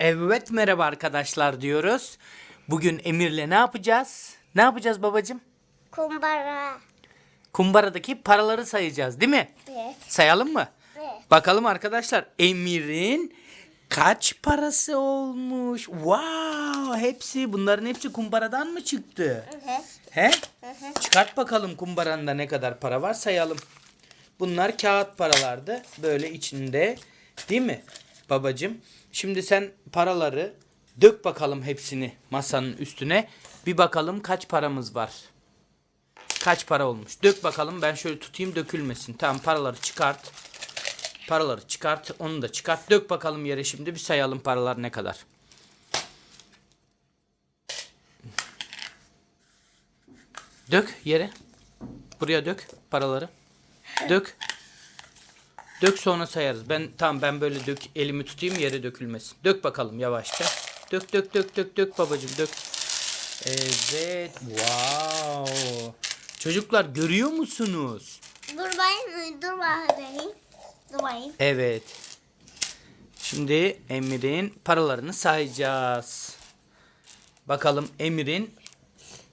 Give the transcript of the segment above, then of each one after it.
Evet merhaba arkadaşlar diyoruz. Bugün Emir'le ne yapacağız? Ne yapacağız babacığım? Kumbara. Kumbaradaki paraları sayacağız değil mi? Evet. Sayalım mı? Evet. Bakalım arkadaşlar Emir'in kaç parası olmuş? Wow! Hepsi bunların hepsi kumbaradan mı çıktı? He? Çıkart bakalım kumbaranda ne kadar para var sayalım. Bunlar kağıt paralardı. Böyle içinde değil mi babacığım? Şimdi sen paraları dök bakalım hepsini masanın üstüne. Bir bakalım kaç paramız var. Kaç para olmuş? Dök bakalım ben şöyle tutayım dökülmesin. Tamam paraları çıkart. Paraları çıkart. Onu da çıkart. Dök bakalım yere şimdi bir sayalım paralar ne kadar. Dök yere. Buraya dök paraları. Dök. Dök sonra sayarız. Ben tamam ben böyle dök elimi tutayım yere dökülmesin. Dök bakalım yavaşça. Dök dök dök dök dök babacığım dök. Evet. Wow. Çocuklar görüyor musunuz? Dur bakayım, dur bakayım. Dur bakayım. Evet. Şimdi Emir'in paralarını sayacağız. Bakalım Emir'in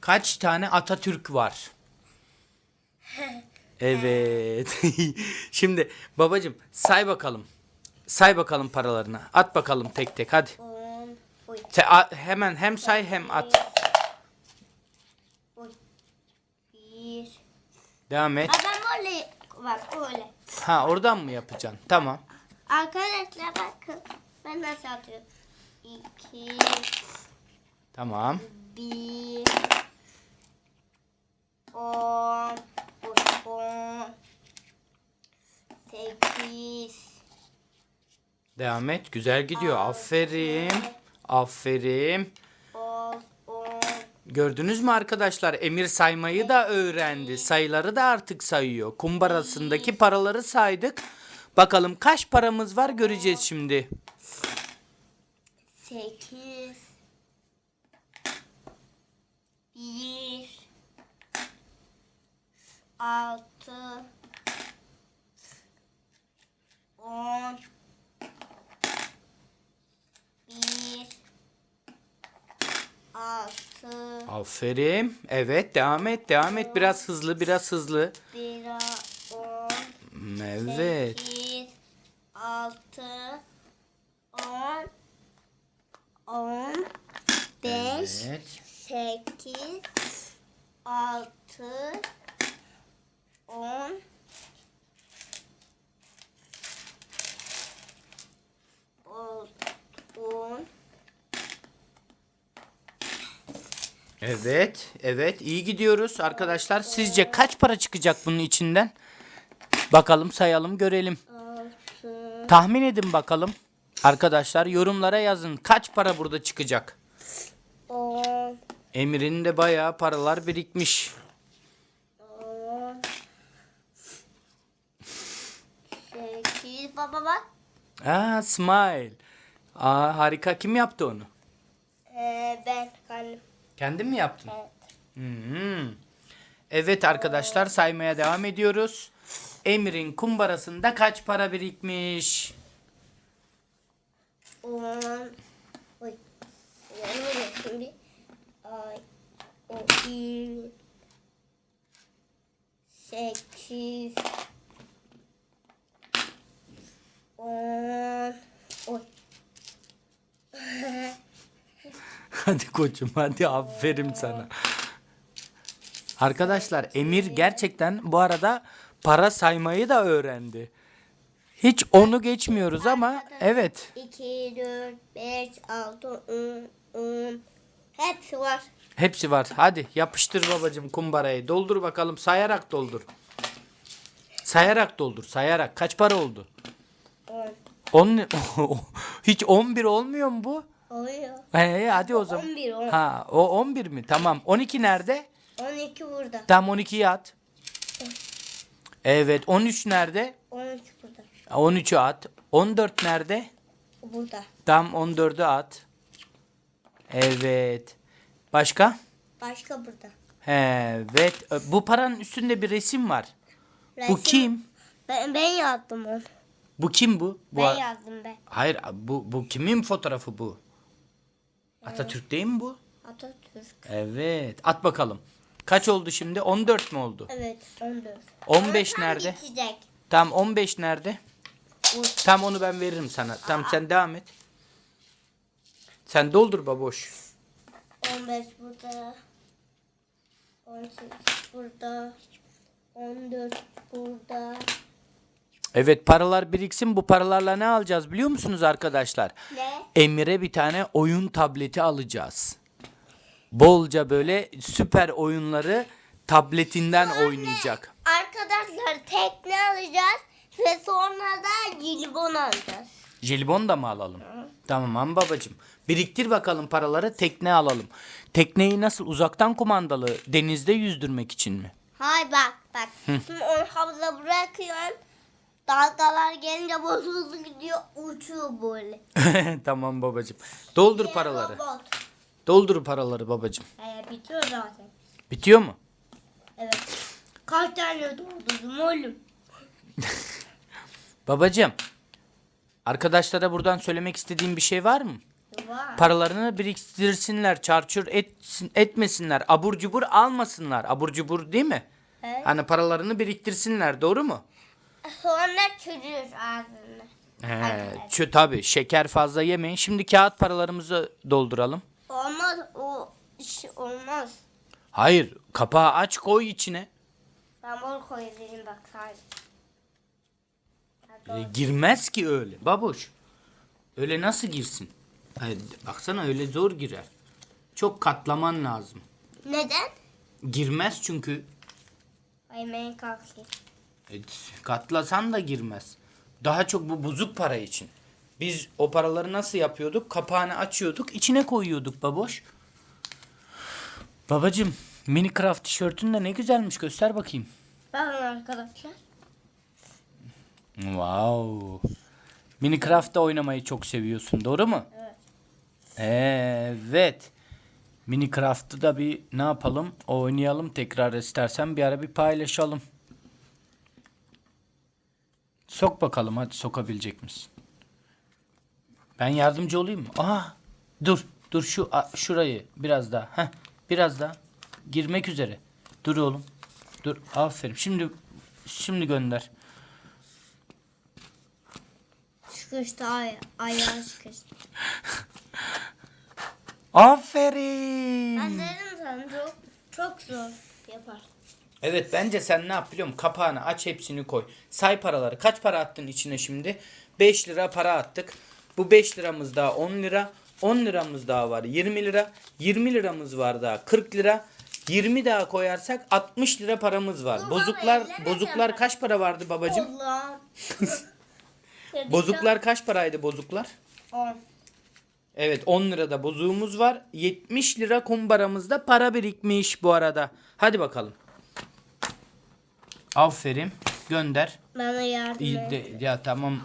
kaç tane Atatürk var? Evet. Şimdi babacığım say bakalım. Say bakalım paralarını. At bakalım tek tek hadi. Te- a- hemen hem say hem at. Devam et. Ben böyle, bak öyle. Ha oradan mı yapacaksın? Tamam. Arkadaşlar bakın. Ben nasıl atıyorum? İki, Tamam. bir. On, oy, on. Devam et. Güzel gidiyor. Aferin. Aferin. Gördünüz mü arkadaşlar? Emir saymayı da öğrendi. Sayıları da artık sayıyor. Kumbarasındaki paraları saydık. Bakalım kaç paramız var göreceğiz şimdi. Sekiz. Bir. Altı. On. Bir. Altı. Aferin. Evet devam et. Devam et. Biraz hızlı biraz hızlı. Bira. On. Hmm, Evet. Sekiz. Altı. On. On. Beş. Evet. Sekiz, altı, on, on, on, Evet. Evet. iyi gidiyoruz arkadaşlar. Sizce kaç para çıkacak bunun içinden? Bakalım sayalım görelim. Tahmin edin bakalım. Arkadaşlar yorumlara yazın. Kaç para burada çıkacak? Emir'in de bayağı paralar birikmiş. on, sekiz, baba bak. Aa smile. Aa harika. Kim yaptı onu? Ee, ben kendim. Kendin mi yaptın? Evet. Hmm. Evet arkadaşlar saymaya devam ediyoruz. Emir'in kumbarasında kaç para birikmiş? On, oy, yanıyor şimdi. Ay, o sekiz, oy. Hadi koçum hadi aferin sana. Arkadaşlar Emir gerçekten bu arada para saymayı da öğrendi. Hiç onu geçmiyoruz ama evet. İki, dört, beş, altı, on, on. Hepsi var. Hepsi var. Hadi yapıştır babacığım kumbarayı. Doldur bakalım. Sayarak doldur. Sayarak doldur. Sayarak. Kaç para oldu? On. 10 Hiç 11 olmuyor mu bu? Oluyor. He, hadi o zaman. 11, on. Ha, o 11 mi? Tamam. 12 nerede? On iki burada. Tam 12'yi at. Evet. 13 nerede? On üç burada. 13'ü at. 14 nerede? Burada. Tam 14'ü at. Evet. Başka? Başka burada. Evet. Bu paranın üstünde bir resim var. Bu Resim- kim? Ben, ben yaptım onu. Bu kim bu? bu Ben yazdım be. Hayır bu bu kimin fotoğrafı bu? Atatürk değil mi bu? Atatürk. Evet. At bakalım. Kaç oldu şimdi? 14 mü oldu? Evet 14. 15 Tam nerede? Bitecek. Tam 15 nerede? Bu. Tam onu ben veririm sana. Tam sen devam et. Sen doldur baboş. 15 burada. 18 burada. 14 burada. Evet paralar biriksin. Bu paralarla ne alacağız biliyor musunuz arkadaşlar? Ne? Emir'e bir tane oyun tableti alacağız. Bolca böyle süper oyunları tabletinden oynayacak. Arkadaşlar tekne alacağız ve sonra da jelibon alacağız. Jelibon da mı alalım? Tamam babacığım. Biriktir bakalım paraları tekne alalım. Tekneyi nasıl uzaktan kumandalı denizde yüzdürmek için mi? Hay bak bak. Şimdi onu havuza bırakıyorsun. Dalgalar gelince bozuldu gidiyor uçuyor böyle. tamam babacığım. Doldur paraları. Robot. Doldur paraları babacığım. Ee, bitiyor zaten. Bitiyor mu? Evet. Kaç tane doldurdum oğlum? Babacığım. Arkadaşlara buradan söylemek istediğim bir şey var mı? Var. Paralarını biriktirsinler, çarçur etsin, etmesinler, abur cubur almasınlar. Abur cubur değil mi? Evet. Hani paralarını biriktirsinler, doğru mu? Sonra çürür ağzını. He, çö tabii şeker fazla yemeyin. Şimdi kağıt paralarımızı dolduralım. Olmaz o iş olmaz. Hayır, kapağı aç koy içine. Ben bunu koyayım bak sadece. E, girmez ki öyle. Babuş. Öyle nasıl girsin? Ay, baksana öyle zor girer. Çok katlaman lazım. Neden? Girmez çünkü. Ay ben kalkayım. E, katlasan da girmez. Daha çok bu bozuk para için. Biz o paraları nasıl yapıyorduk? Kapağını açıyorduk, içine koyuyorduk baboş. Babacım, Minecraft tişörtün de ne güzelmiş. Göster bakayım. Bakın arkadaşlar. Wow. Minecraft'ta oynamayı çok seviyorsun, doğru mu? Evet. Evet. Minecraft'ı da bir ne yapalım? Oynayalım tekrar istersen bir ara bir paylaşalım. Sok bakalım hadi sokabilecek misin? Ben yardımcı olayım mı? Aa, dur. Dur şu a- şurayı biraz daha. Heh, biraz daha. Girmek üzere. Dur oğlum. Dur. Aferin. Şimdi şimdi gönder. Sıkıştı ay ayağı sıkıştı. Aferin. Ben dedim sana çok çok zor yapar. Evet bence sen ne yap biliyor musun? Kapağını aç hepsini koy. Say paraları. Kaç para attın içine şimdi? 5 lira para attık. Bu 5 liramız daha 10 lira. 10 liramız daha var 20 lira. 20 liramız var daha 40 lira. 20 daha koyarsak 60 lira paramız var. Bozuklar baba, bozuklar sen. kaç para vardı babacığım? Allah'ım. Bozuklar kaç paraydı bozuklar? 10. Evet 10 lirada bozuğumuz var. 70 lira kumbaramızda para birikmiş bu arada. Hadi bakalım. Aferin. Gönder. Bana yardım İyi et. de, ya tamam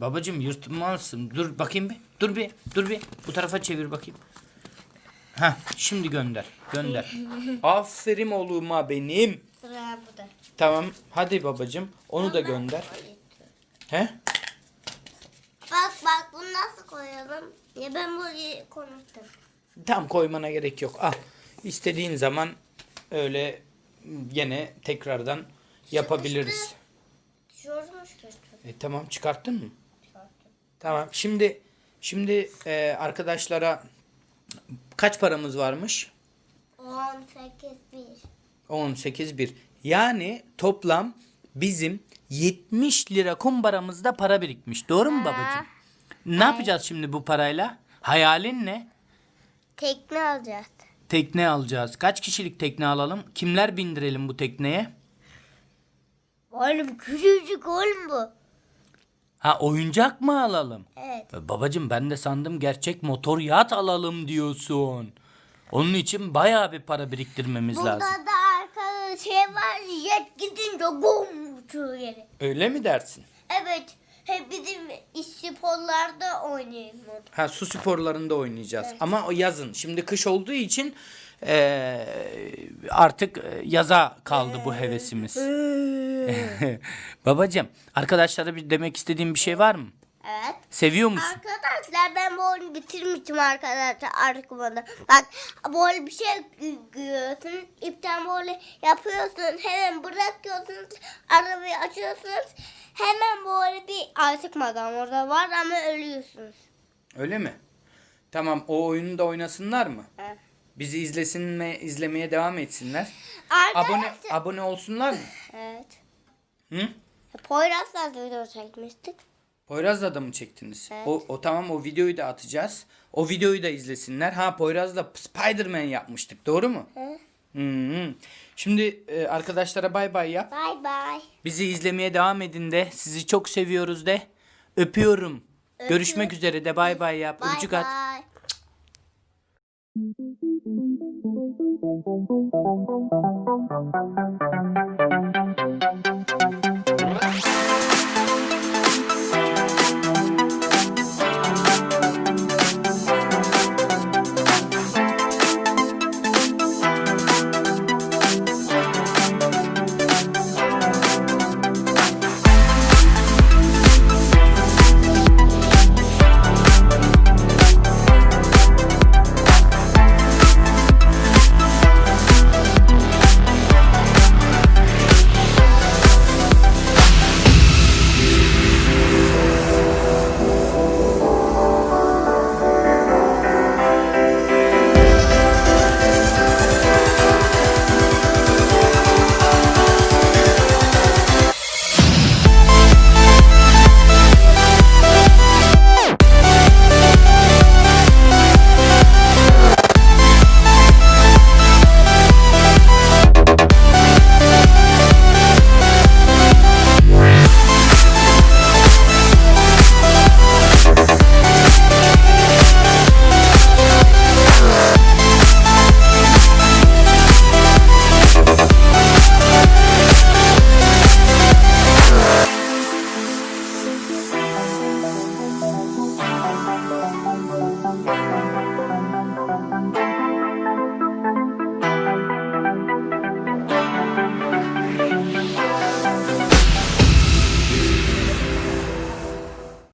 babacım yırtmalısın. Dur bakayım bir. Dur bir. Dur bir. Bu tarafa çevir bakayım. Ha şimdi gönder. Gönder. Aferin oğluma benim. Sıra burada. Tamam. Hadi babacım. Onu da gönder. He? Bak bak bunu nasıl koyalım? Ya ben burayı konuştum. Tam koymana gerek yok. Al. İstediğin zaman öyle yine tekrardan yapabiliriz. E, tamam çıkarttın mı? Tamam. Şimdi şimdi e, arkadaşlara kaç paramız varmış? 18 1. 18 bir. Yani toplam bizim 70 lira kumbaramızda para birikmiş. Doğru mu babacığım? Ne yapacağız şimdi bu parayla? Hayalin ne? Tekne alacağız. Tekne alacağız. Kaç kişilik tekne alalım? Kimler bindirelim bu tekneye? Oğlum küçücük oğlum bu. Ha oyuncak mı alalım? Evet. E, Babacım ben de sandım gerçek motor yat alalım diyorsun. Onun için bayağı bir para biriktirmemiz Burada lazım. da arkada şey var. Jet gidince gom uçuyor yere. Öyle mi dersin? Evet. Hep bizim iş sporlarda oynayalım. Ha su sporlarında oynayacağız. Ama o yazın. Şimdi kış olduğu için eee, artık e, yaza kaldı bu hevesimiz. Babacığım arkadaşlara bir demek istediğin bir şey var mı? Evet. Seviyor musun? Arkadaşlar ben bu oyunu bitirmiştim arkadaşlar artık bana. Bak böyle bir şey görüyorsunuz. İpten böyle yapıyorsunuz. Hemen bırakıyorsunuz. Arabayı açıyorsunuz. Hemen böyle bir artık madam orada var ama ölüyorsunuz. Öyle mi? Tamam o oyunu da oynasınlar mı? Evet. Bizi izlesin ve izlemeye devam etsinler. Arkadaşlar. Abone abone olsunlar mı? Evet. Hı? Poyraz'la da video çekmiştik. Poyraz'la da mı çektiniz? Evet. O, o tamam o videoyu da atacağız. O videoyu da izlesinler. Ha Poyraz'la Spider-Man yapmıştık. Doğru mu? Hı. Hı. Şimdi e, arkadaşlara bay bay yap. Bye bye. Bizi izlemeye devam edin de. Sizi çok seviyoruz de. Öpüyorum. Görüşmek üzere de bay bay yap. Bye Öpücük at. bye.